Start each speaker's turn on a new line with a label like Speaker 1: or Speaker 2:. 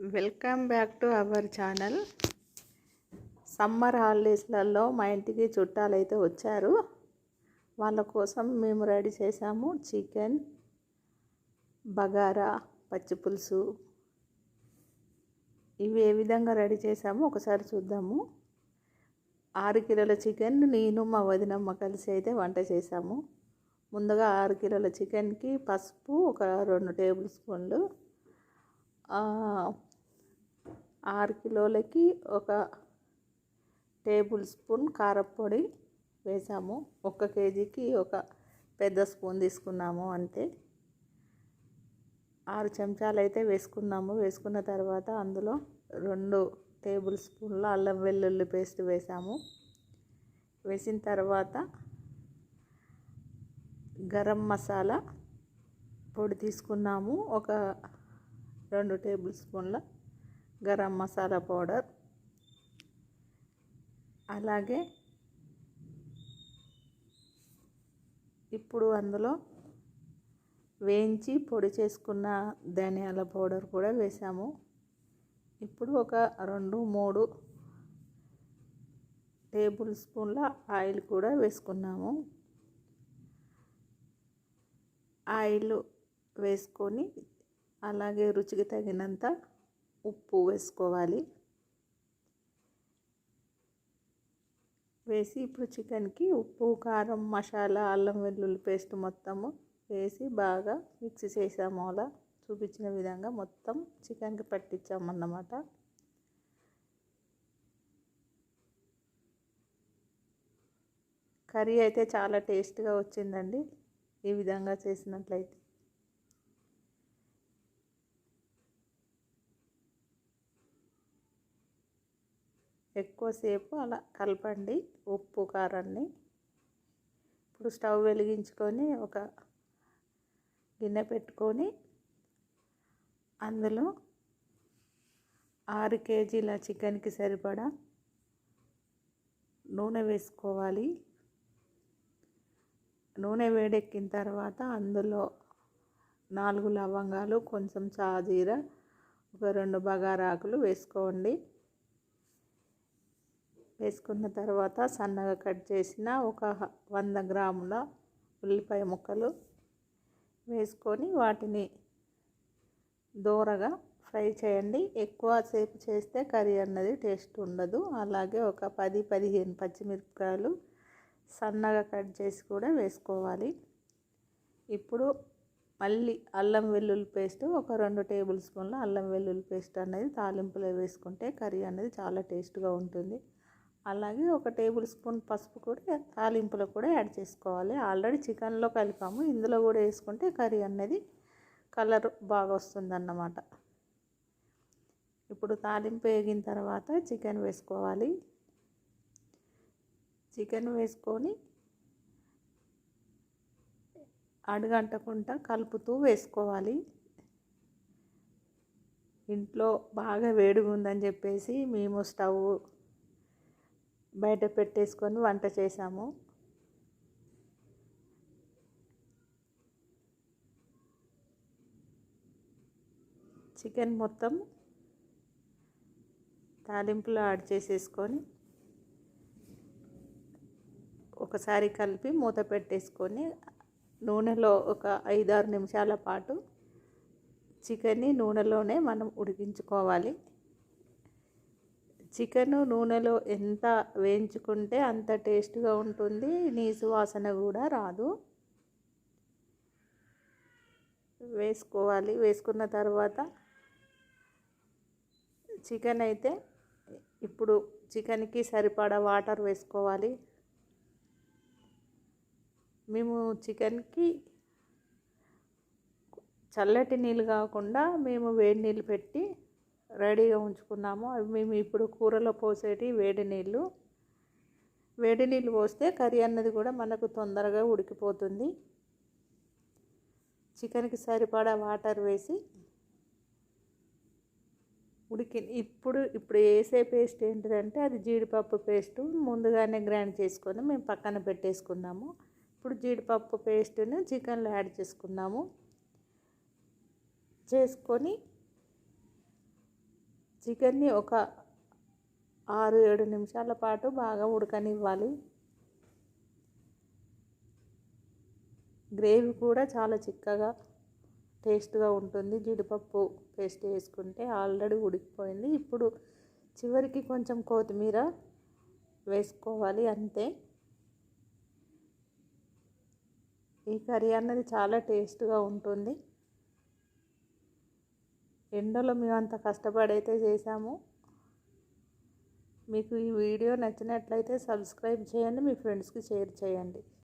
Speaker 1: Welcome back to our channel. Summer హాలిడేస్లలో మా ఇంటికి చుట్టాలు అయితే వచ్చారు. వాళ్ళ కోసం మేము రెడీ చేసాము చికెన్ బగారా పచ్చి పులుసు. ఇవి ఏ విధంగా రెడీ చేసామో ఒకసారి చూద్దాము. ఆరు కిలోల చికెన్ నేను మా వదినమ్మ కలిసి అయితే వంట చేసాము ముందుగా ఆరు కిలోల చికెన్కి పసుపు ఒక రెండు టేబుల్ స్పూన్లు ఆరు కిలోలకి ఒక టేబుల్ స్పూన్ కారపొడి వేసాము. ఒక కేజీకి ఒక పెద్ద స్పూన్ తీసుకున్నాము అంతే. ఆరు చెంచాలు అయితే వేసుకున్నాము. వేసుకున్న తర్వాత అందులో రెండు టేబుల్ స్పూన్ల అల్లం వెల్లుల్లి పేస్ట్ వేసాము. వేసిన తర్వాత గరం మసాలా పొడి తీసుకున్నాము. ఒక రెండు టేబుల్ స్పూన్ల గరం మసాలా పౌడర్. అలాగే ఇప్పుడు అందులో వేయించి పొడి చేసుకున్న ధనియాల పౌడర్ కూడా వేసాము. ఇప్పుడు ఒక రెండు మూడు టేబుల్ స్పూన్ల ఆయిల్ కూడా వేసుకున్నాము. ఆయిల్ వేసుకొని అలాగే రుచికి తగినంత ఉప్పు వేసుకోవాలి. వేసి ఇప్పుడు చికెన్కి ఉప్పు కారం మసాలా అల్లం వెల్లుల్లి పేస్ట్ మొత్తము వేసి బాగా మిక్స్ చేసాము. అలా చూపించిన విధంగా మొత్తం చికెన్కి పట్టించామన్నమాట. కర్రీ అయితే చాలా టేస్ట్గా వచ్చిందండి. ఈ విధంగా చేసినట్లయితే. ఎక్కువసేపు అలా కలపండి ఉప్పు కారాన్ని. ఇప్పుడు స్టవ్ వెలిగించుకొని ఒక గిన్నె పెట్టుకొని అందులో ఆరు కేజీల చికెన్కి సరిపడా నూనె వేసుకోవాలి. నూనె వేడెక్కిన తర్వాత అందులో నాలుగు లవంగాలు కొంచెం చాజీర ఒక రెండు బగారాకులు వేసుకోండి. వేసుకున్న తర్వాత సన్నగా కట్ చేసిన ఒక వంద గ్రాముల ఉల్లిపాయ ముక్కలు వేసుకొని వాటిని దోరగా ఫ్రై చేయండి. ఎక్కువసేపు చేస్తే కర్రీ అన్నది టేస్ట్ ఉండదు. అలాగే ఒక పది పదిహేను పచ్చిమిరపకాయలు సన్నగా కట్ చేసి కూడా వేసుకోవాలి. ఇప్పుడు మళ్ళీ అల్లం వెల్లుల్లి పేస్ట్ ఒక రెండు టేబుల్ స్పూన్ల అల్లం వెల్లుల్లి పేస్ట్ అనేది తాలింపులో వేసుకుంటే కర్రీ అనేది చాలా టేస్ట్గా ఉంటుంది. అలాగే ఒక టేబుల్ స్పూన్ పసుపు కూడా తాలింపులో కూడా యాడ్ చేసుకోవాలి. ఆల్రెడీ చికెన్లో కలిపాము. ఇందులో కూడా వేసుకుంటే కర్రీ అనేది కలర్ బాగా వస్తుందన్నమాట. ఇప్పుడు తాలింపు వేగిన తర్వాత చికెన్ వేసుకోవాలి. చికెన్ వేసుకొని అడుగంటకుండా కలుపుతూ వేసుకోవాలి. ఇంట్లో బాగా వేడిగా ఉందని చెప్పేసి మేము స్టవ్ బయట పెట్టేసుకొని వంట చేసాము చికెన్ మొత్తం తాలింపులో యాడ్ చేసేసుకొని ఒకసారి కలిపి మూత పెట్టేసుకొని నూనెలో ఒక ఐదారు నిమిషాల పాటు చికెన్ని నూనెలోనే మనం ఉడికించుకోవాలి. చికెను నూనెలో ఎంత వేయించుకుంటే అంత టేస్ట్గా ఉంటుంది నీసు వాసన కూడా రాదు. వేసుకోవాలి. వేసుకున్న తర్వాత చికెన్ అయితే ఇప్పుడు చికెన్కి సరిపడా వాటర్ వేసుకోవాలి. మేము చికెన్కి చల్లటి నీళ్ళు కాకుండా మేము వేడి నీళ్ళు పెట్టి రెడీగా ఉంచుకున్నాము. అవి మేము ఇప్పుడు కూరలో పోసేటి వేడి నీళ్ళు. వేడి నీళ్ళు పోస్తే కర్రీ అన్నది కూడా మనకు తొందరగా ఉడికిపోతుంది. చికెన్కి సరిపడా వాటర్ వేసి ఉడికి ఇప్పుడు ఇప్పుడు వేసే పేస్ట్ ఏంటిదంటే అది జీడిపప్పు పేస్ట్ ముందుగానే గ్రైండ్ చేసుకొని మేము పక్కన పెట్టేసుకున్నాము. ఇప్పుడు జీడిపప్పు పేస్ట్ని చికెన్లో యాడ్ చేసుకున్నాము. చేసుకొని చికెన్ని ఒక ఆరు ఏడు నిమిషాల పాటు బాగా ఉడకనివ్వాలి. గ్రేవీ కూడా చాలా చిక్కగా టేస్ట్గా ఉంటుంది. జీడిపప్పు పేస్ట్ వేసుకుంటే ఆల్రెడీ ఉడికిపోయింది. ఇప్పుడు చివరికి కొంచెం కొత్తిమీర వేసుకోవాలి అంతే. ఈ కర్రీ అన్నది చాలా టేస్ట్గా ఉంటుంది. ఎండలో మేము అంత కష్టపడైతే చేసాము మీకు ఈ వీడియో నచ్చినట్లయితే సబ్స్క్రైబ్ చేయండి మీ ఫ్రెండ్స్కి షేర్ చేయండి.